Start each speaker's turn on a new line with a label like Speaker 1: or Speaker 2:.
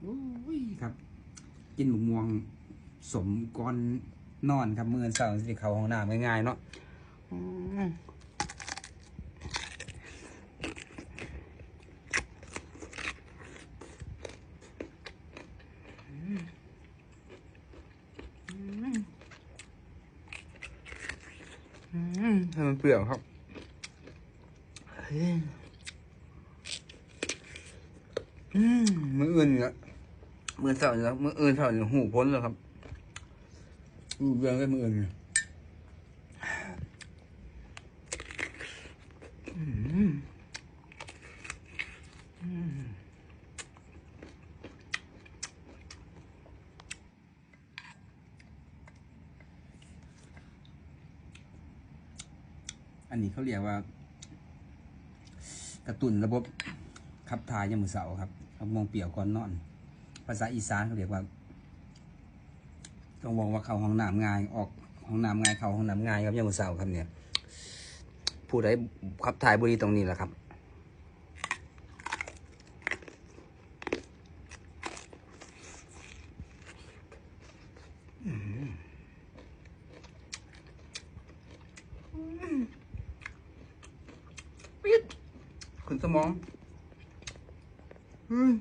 Speaker 1: โอ้ยครับ กินหมูม่วงสมก้อนนอนครับมือเสาร์สิเขาห้องน้ำง่ายๆเนาะอืมอืมให้มันเปรี้ยวครับเฮ้ยอืมมืออื่นเนี่ย มือเสาร์เนี่ยมืออื่นเสาร์หูพ้นแล้วครับหูเรื่องได้มืออื่นเนี่ยอืมอืมอันนี้เขาเรียกว่า กระตุ้นระบบขับถ่ายยามมือเสาร์ครับเอามองเปรียวก่อนนอนาษาอีสานเขาเรียกว่า ต้องบอกว่าเข้าห้องน้ำง่าย ออกห้องน้ำง่ายเข้าห้องน้ำง่ายครับยามมือสาร์ครับเนี่ย ผู้ใดขับถ่ายบุรีตรงนี้แหละครับปิดขึ้นสมองเฮ้ย